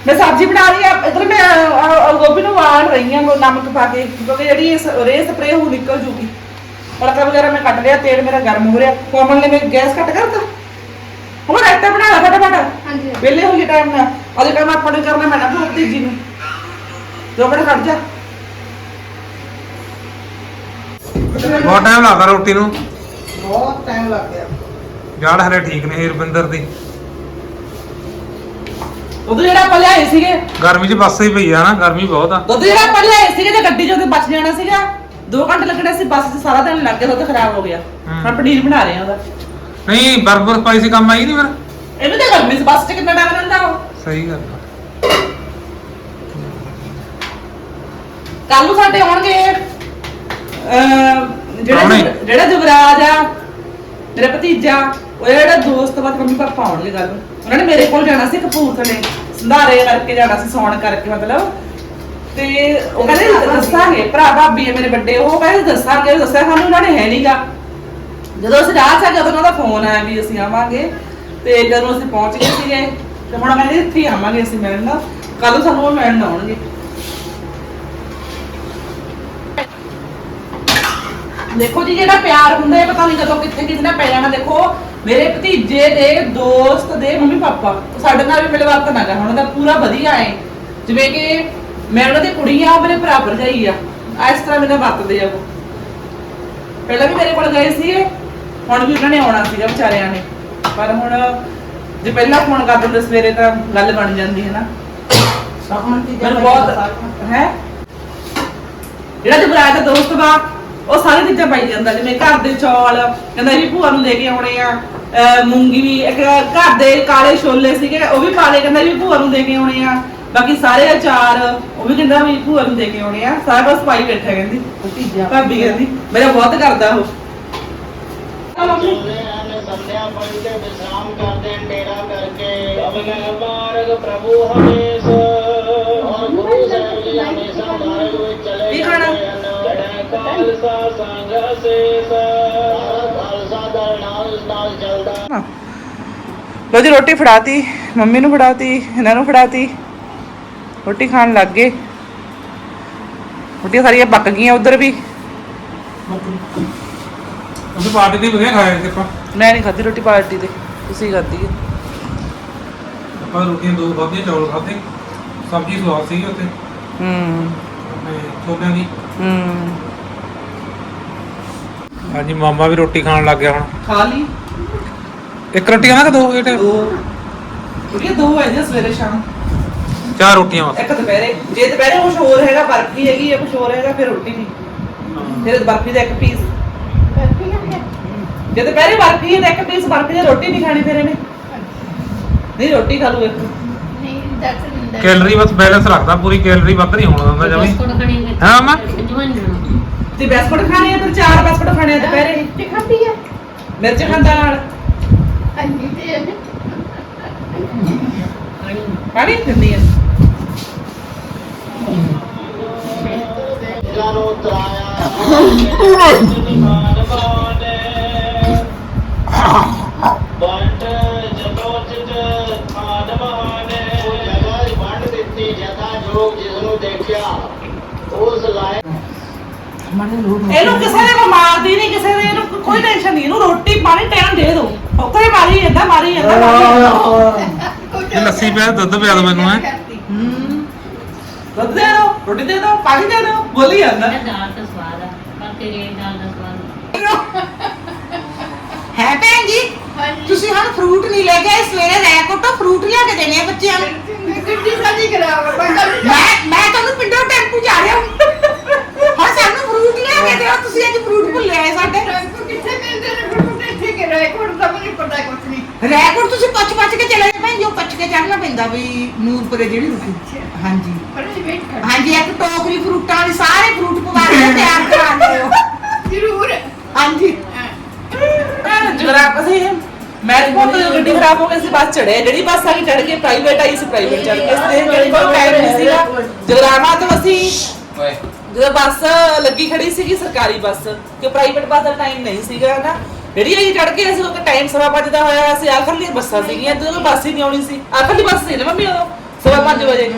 Speaker 3: ਮੈਂ ਸਬਜ਼ੀ ਬਣਾ ਰਹੀ ਆ ਇਧਰ ਮੈਂ ਗੋਭੀ ਨੂੰ ਵਾੜ ਰਹੀ ਆ ਨਮਕ ਪਾ ਕੇ ਕਿਉਂਕਿ ਜਿਹੜੀ ਇਹ ਸ- ਰੇ ਸਪਰੇ ਹੋ ਨਿਕਲ ਜੂਗੀ। ਤੜਕਾ ਵਗੈਰਾ ਮੈਂ ਕੱਟ ਲਿਆ ਤੇਲ ਮੇਰਾ ਗਰਮ ਹੋ ਰਿਹਾ। ਕੋਮਲ ਨੇ ਮੇਰੀ ਗੈਸ ਕੱਟ ਕਰਤਾ। ਹੁਣ ਰਾਇਤਾ ਬਣਾ ਲਾ ਫਟਾਫਟ।
Speaker 4: ਹਾਂਜੀ।
Speaker 3: ਵੇਲੇ ਹੋ ਗਏ ਟਾਈਮ ਨਾਲ। ਉਹਦੇ ਕੰਮ ਆਪਾਂ ਨੂੰ ਕਰਨਾ ਮੈਨਾਂ ਭੁੱਖ ਤੀਜੀ ਨੂੰ। ਦੋ ਮਿੰਟ ਖੜ ਜਾ।
Speaker 2: ਬਹੁਤ ਟਾਈਮ ਲੱਗਦਾ ਰੋਟੀ ਨੂੰ।
Speaker 3: ਬਹੁਤ ਟਾਈਮ ਲੱਗ ਗਿਆ।
Speaker 2: ਜੜ ਹਰੇ ਠੀਕ ਨੇ ਹਰਵਿੰਦਰ ਦੀ।
Speaker 3: ਉਦੋਂ ਜਿਹੜਾ ਆਪਾਂ ਲਿਆਏ ਸੀਗੇ।
Speaker 2: ਗਰਮੀ 'ਚ ਬੱਸ ਹੀ ਪਈ ਆ ਨਾ ਗਰਮੀ ਬਹੁਤ ਆ।
Speaker 3: ਦੁੱਧ ਜਿਹੜਾ ਆਪਾਂ ਲਿਆਏ ਸੀਗੇ ਤੇ ਗੱਡੀ 'ਚ ਉਹਦੇ ਬਚ ਜਾਣਾ ਸੀਗਾ। 2 ਘੰਟੇ ਲੱਗਣੇ ਸੀ ਬੱਸ 'ਚ ਸਾਰਾ ਦਿਨ ਲੱਗ ਗਿਆ ਦੁੱਧ ਖਰਾਬ ਹੋ ਗਿਆ।
Speaker 2: ਹਮ।
Speaker 3: ਹੁਣ ਪਨੀਰ ਬਣਾ ਰਹੇ ਆ ਉਹਦਾ।
Speaker 2: ਨਹੀਂ ਬਰਬਰ ਸਪਾਈਸੀ ਕੰਮ ਆਈ ਨਹੀਂ ਫਿਰ?
Speaker 3: ਇਹਨੂੰ ਤਾਂ ਗਰਮੀ 'ਚ ਬੱਸ 'ਚ ਕਿੰਨਾ ਟਾਈਮ ਰਹਿੰਦਾ ਉਹ।
Speaker 2: ਸਹੀ ਗੱਲ ਆ।
Speaker 3: ਕੱਲ ਨੂੰ ਸਾਡੇ ਆਉਣਗੇ। ਅਹ, ਜਿਹੜਾ
Speaker 2: ਪ੍ਰਾਹੁਣੇ।
Speaker 3: ਜਿਹੜਾ ਆ ਮੇਰਾ ਭਤੀਜਾ ਉਹ ਜਿਹੜਾ ਦੋਸਤ ਬਾਅਦ ਮੰਮੀ ਪਾਪਾ ਆਉਣਗੇ ਨੂੰ। ਉਹਨਾਂ ਨੇ ਮੇਰੇ ਕੋਲ ਜਾਣਾ ਸੀ ਕਪੂਰਥਲੇ ਸੰਧਾਰੇ ਕਰਕੇ ਜਾਣਾ ਸੀ ਸੌਣ ਕਰਕੇ ਮਤਲਬ। ਤੇ ਉਹ ਕਹਿੰਦੇ ਦੱਸਾਂਗੇ। ਭਰਾ ਭਾਬੀ ਹੈ ਮੇਰੇ ਵੱਡੇ ਉਹ ਕਹਿੰਦੇ ਦੱਸਾਂਗੇ ਉਹ ਦੱਸਿਆ ਸਾਨੂੰ ਉਹਨਾਂ ਨੇ ਹੈ ਨਹੀਂਗਾ ਜਦੋਂ ਅਸੀਂ ਰਾਹ 'ਚ ਆ ਉਹਨਾਂ ਦਾ ਫੋਨ ਆਇਆ ਵੀ ਅਸੀਂ ਆਵਾਂਗੇ। ਤੇ ਜਦੋਂ ਅਸੀਂ ਪਹੁੰਚ ਗਏ ਸੀਗੇ ਤੇ ਹੁਣ ਕਹਿੰਦੇ ਇੱਥੇ ਹੀ ਆਵਾਂਗੇ ਅਸੀਂ ਮਿਲਣ। ਦਾ ਕੱਲ ਨੂੰ ਸਾਨੂੰ ਉਹ ਮਿਲਣ ਆਉਣਗੇ। ਦੇਖੋ ਜੀ ਜਿਹੜਾ ਪਿਆਰ ਹੁੰਦਾ ਹੈ ਪਤਾ ਨਹੀਂ ਕਦੋਂ ਕਿੱਥੇ ਕਿਸ ਨੇ ਪੈ ਜਾਣਾ। ਦੇਖੋ ਮੇਰੇ ਭਤੀਜੇ ਦੇ ਦੋਸਤ ਦੇ ਮੰਮੀ ਪਾਪਾ ਉਹ ਸਾਡੇ ਨਾਲ ਵੀ ਮਿਲਵਰਤਨ ਹੈਗਾ ਹੁਣ ਉਹਦਾ ਪੂਰਾ ਵਧੀਆ ਹੈ ਜਿਵੇਂ ਕਿ ਮੈਂ ਉਹਨਾਂ ਦੀ ਕੁੜੀ ਆ ਮੇਰੇ ਭਰਾ ਭਰਜਾਈ ਆ। ਇਸ ਤਰ੍ਹਾਂ ਮੇਰੇ ਵਰਤਦੇ ਆ ਉਹ। ਪਹਿਲਾਂ ਵੀ ਮੇਰੇ ਕੋਲ ਗਏ ਸੀਗੇ ਹੁਣ ਵੀ ਉਹਨਾਂ ਨੇ ਆਉਣਾ ਸੀਗਾ ਵਿਚਾਰਿਆਂ ਨੇ। ਪਰ ਹੁਣ ਜੇ ਪਹਿਲਾਂ ਫੋਨ ਕਰ ਦਿੰਦੇ ਸਵੇਰੇ ਤਾਂ ਗੱਲ ਬਣ ਜਾਂਦੀ ਹੈ ਨਾ। ਮੈਨੂੰ ਬਹੁਤ ਹੈ? ਜਿਹੜਾ ਜਬਰਾਜ ਦਾ ਦੋਸਤ ਵਾ ਉਹ ਸਾਰੇ ਚੀਜ਼ਾਂ ਪਾਈ ਜਾਂਦਾ ਜਿਵੇਂ ਘਰ ਦੇ ਚੌਲ ਕਹਿੰਦਾ ਵੀ ਭੂਆ ਨੂੰ ਲੈ ਕੇ ਆਉਣੇ ਆ ਅਹ ਮੂੰਗੀ ਵੀ ਇੱਕ ਘਰ ਦੇ ਕਾਲੇ ਛੋਲੇ ਸੀਗੇ ਉਹ ਵੀ ਲਏ ਕਹਿੰਦਾ ਵੀ ਭੂਆ ਨੂੰ ਦੇ ਕੇ ਆਉਣੇ ਆ। ਬਾਕੀ ਸਾਰੇ ਅਚਾਰ ਉਹ ਵੀ ਕਹਿੰਦਾ ਵੀ ਭੂਆ ਨੂੰ ਦੇ ਕੇ ਆਉਣੇ ਆ। ਸਾਰਾ ਕੁਝ ਪਾਈ ਬੈਠਾ ਕਹਿੰਦੀ ਭਾਬੀ ਕਹਿੰਦੀ ਮੇਰਾ ਬਹੁਤ ਕਰਦਾ ਉਹ।
Speaker 7: ਪੜੀ ਕੇ ਵਿਸ਼ਰਾਮ ਕਰਦੇ ਡੇਰਾ ਕਰਕੇ ਅਬਨ ਮਾਰਗ ਪ੍ਰਭੂ ਹਮੇਸ਼ ਔਰ ਗੁਰੂ ਸਾਹਿਬ ਜੀ ਹਮੇਸ਼ਾ ਮਾਰਗ ਵਿੱਚ ਚਲੇ
Speaker 3: ਕੀ ਖਾਣਾ?
Speaker 7: ਜੜੈ ਖਾਲਸਾ ਸੰਗ ਸੇਸ ਖਾਲਸਾ ਦਾ ਨਾਲ ਨਾਲ ਚੱਲਦਾ
Speaker 3: ਲੋ ਜੀ ਰੋਟੀ ਫੜਾਤੀ ਮੰਮੀ ਨੂੰ ਫੜਾਤੀ ਇਹਨਾਂ ਨੂੰ ਫੜਾਤੀ ਰੋਟੀ ਖਾਣ ਲੱਗ ਗਏ ਰੋਟੀਆਂ ਸਾਰੀਆਂ ਪੱਕ ਗਈਆਂ ਉਧਰ ਵੀ
Speaker 2: ਅਸੀਂ ਪਾਰਟੀ ਦੀ ਵਧੀਆ ਖਾਇਆ ਸੀ ਆਪਾਂ
Speaker 3: ਮੈਂ ਨਹੀਂ ਖਾਧੀ ਰੋਟੀ ਪਾਰਟੀ ਤੇ ਤੁਸੀਂ ਖਾਧੀ ਹੈ
Speaker 2: ਆਪਾਂ ਰੋਟੀਆਂ ਦੋ ਖਾਧੀਆਂ ਚੌਲ ਖਾਧੇ ਸਬਜ਼ੀ ਸਵਾਦ ਸੀ ਉੱਥੇ
Speaker 3: ਹੂੰ
Speaker 2: ਆਪਣੇ ਛੋਲਿਆਂ ਦੀ
Speaker 3: ਹੂੰ
Speaker 2: ਹਾਂਜੀ ਮਾਮਾ ਵੀ ਰੋਟੀ ਖਾਣ ਲੱਗ ਗਿਆ ਹੁਣ।
Speaker 3: ਖਾ ਲਈ।
Speaker 2: ਇੱਕ ਰੋਟੀ ਆ ਨਾ ਕਿ ਦੋ ਇਹ
Speaker 3: ਦੋ। ਰੋਟੀਆਂ ਦੋ ਹੈ ਜੀ ਸਵੇਰੇ ਸ਼ਾਮ।
Speaker 2: ਚਾਰ ਰੋਟੀਆਂ ਬਸ।
Speaker 3: ਇੱਕ ਦੁਪਹਿਰੇ। ਜੇ ਦੁਪਹਿਰੇ ਕੁਝ ਹੋਰ ਹੈਗਾ ਬਰਫੀ ਹੈਗੀ ਹੈ ਕੁਝ ਹੋਰ ਹੈਗਾ ਫਿਰ ਰੋਟੀ ਨਹੀਂ। ਫਿਰ ਬਰਫੀ ਦਾ ਇੱਕ ਪੀਸ
Speaker 4: ਨਾ
Speaker 3: ਜੇ ਦੁਪਹਿਰੇ ਬਰਫੀ ਹੈ ਤਾਂ ਇੱਕ ਪੀਸ ਬਰਫੀ ਦੀ ਰੋਟੀ ਨਹੀਂ ਖਾਣੀ ਫਿਰ ਇਹਨੇ। ਨਹੀਂ ਰੋਟੀ ਖਾ ਲੂ ਇੱਕ।
Speaker 4: ਨਹੀਂ ਦਿੰਦਾ
Speaker 2: ਕੈਲਰੀ ਬਸ ਬੈਲੈਂਸ ਰੱਖਦਾ ਪੂਰੀ ਕੈਲਰੀ ਵੱਧ ਨਹੀਂ ਹੋਣ ਦਿੰਦਾ ਜਮੀ ਹਾਂ। ਮਾਂ।
Speaker 8: ਜਵਾਨ।
Speaker 3: ਤੇ ਬਿਸਕੁਟ ਖਾਣੇ ਆ ਫਿਰ ਚਾਰ ਬਿਸਕੁਟ ਖਾਣੇ ਆ ਦੁਪਹਿਰੇ?
Speaker 4: ਤੇ ਖਾਂਦੀ ਆ?
Speaker 3: ਮਿਰਚ ਖਾਂਦਾ ਨਾਲ?
Speaker 4: ਅੰਨੀ ਤੇ
Speaker 3: ਪਾਣੀ ਦਿੰਦੀ ਆ।
Speaker 7: ਜਾਨੋ ਤਰਾਇਆ
Speaker 3: ਇਹਨੂੰ ਕਿਸੇ ਨੇ ਕੋਈ ਮਾਰਦੀ ਨਹੀਂ ਕਿਸੇ ਨੇ ਇਹਨੂੰ ਕੋਈ ਟੈਨਸ਼ਨ ਨਹੀਂ। ਇਹਨੂੰ ਰੋਟੀ ਪਾਣੀ ਟਾਈਮ ਦੇ ਦਿਓ। ਉੱਥੇ ਮਾਰੀ ਜਾਂਦਾ ਮਾਰੀ ਜਾਂਦਾ ਮਾਰੀ ਜਾਂਦਾ।
Speaker 2: ਇਹ ਲੱਸੀ ਪਿਆ ਦੁੱਧ ਪਿਆ ਦੋ ਮੈਨੂੰ ਹੈ।
Speaker 3: ਹੂੰ ਦੁੱਧ ਦੇ ਦੋ ਰੋਟੀ ਦੇ ਦੋ ਪਾਣੀ ਦੇ ਦੋ ਬੋਲੀ ਜਾਂਦਾ।
Speaker 8: ਦਾਲ ਤਾਂ ਸਵਾਦ ਆ ਪਰ ਤੇਰੇ ਦਾਲ ਦਾ ਸਵਾਦ
Speaker 9: ਹੈ ਭੈਣ ਜੀ ਤੁਸੀਂ ਹੁਣ ਫਰੂਟ ਨਹੀਂ ਲੈ ਕੇ ਆਏ ਸਵੇਰੇ ਰੈਕੋ ਤੋਂ ਫਰੂਟ ਲਿਆ ਕੇ ਦੇਣੇ ਆ ਬੱਚਿਆਂ ਨੂੰ।
Speaker 4: ਗੱਡੀ ਸਾਡੀ ਖਰਾਬ ਹੈ
Speaker 9: ਮੈਂ ਮੈਂ ਤੁਹਾਨੂੰ ਪਿੰਡੋਂ ਟੈਂਪੂ ਜਾ ਰਿਹਾ ਹਾਂ ਫਰੂਟ ਲਿਆ ਕੇ ਦਿਓ ਤੁਸੀਂ ਅੱਜ ਫਰੂਟ ਭੁੱਲੇ ਆਏ ਸਾਡੇ।
Speaker 4: ਕਿੱਥੇ ਮਿਲਦੇ ਨੇ ਫਰੂਟ ਇੱਥੇ ਕਿ ਰੈਕੋਰਡ ਦਾ ਮੈਨੂੰ ਪਤਾ ਕੁਛ ਨਹੀਂ
Speaker 9: ਰੈਕੋ ਤੁਸੀਂ ਪੁੱਛ ਪੁੱਛ ਕੇ ਚਲੇ ਭੈਣ ਜੀ ਪੁੱਛ ਕੇ ਚੜਨਾ ਪੈਂਦਾ ਵੀ ਨੂਰਪੁਰੇ ਜਿਹੜੀ ਰੁਕੀ ਹਾਂਜੀ।
Speaker 4: ਪਰ ਅਸੀਂ ਵੇਟ ਕਰ
Speaker 9: ਹਾਂਜੀ ਇੱਕ ਟੋਕਰੀ ਫਰੂਟਾਂ ਦੀ ਸਾਰੇ ਫਰੂਟ ਪਵਾ ਕੇ ਤਿਆਰ ਕਰਾ ਦਿਓ।
Speaker 4: ਜ਼ਰੂਰ।
Speaker 9: ਹਾਂਜੀ।
Speaker 3: ਜਗਰਾਪ ਅਸੀਂ ਮੈਂ ਬਹੁਤ ਗੱਡੀ ਖਰਾਬ ਹੋ ਗਈ ਸੀ ਬੱਸ ਚੜੇ ਜਿਹੜੀ ਬੱਸ ਆ ਕੇ ਚੜ ਕੇ ਪ੍ਰਾਈਵੇਟ ਆਈ ਸੀ ਪ੍ਰਾਈਵੇਟ ਚੜ ਕੇ ਇਸ ਦੇ ਕੋਲ ਟਾਈਮ ਨਹੀਂ ਸੀਗਾ ਜਗਰਾਮਾ ਤੋਂ ਅਸੀਂ
Speaker 5: ਓਏ।
Speaker 3: ਜਦੋਂ ਬੱਸ ਲੱਗੀ ਖੜੀ ਸੀਗੀ ਸਰਕਾਰੀ ਬੱਸ ਕਿ ਪ੍ਰਾਈਵੇਟ ਬੱਸ ਦਾ ਟਾਈਮ ਨਹੀਂ ਸੀਗਾ ਨਾ? ਜਿਹੜੀ ਅਸੀਂ ਚੜ ਕੇ ਅਸੀਂ ਉਹ ਟਾਈਮ ਸਵਾ ਪੰਜ ਦਾ ਹੋਇਆ ਸੀ ਆਖਰਲੀ ਬੱਸਾਂ ਸੀਗੀਆਂ ਜਦੋਂ ਬੱਸ ਹੀ ਨਹੀਂ ਆਉਣੀ ਸੀ। ਆਖਰਲੀ ਬੱਸ ਸੀ ਨਾ ਮੰਮੀ ਉਦੋਂ ਸਵਾ ਪੰਜ ਵਜੇ।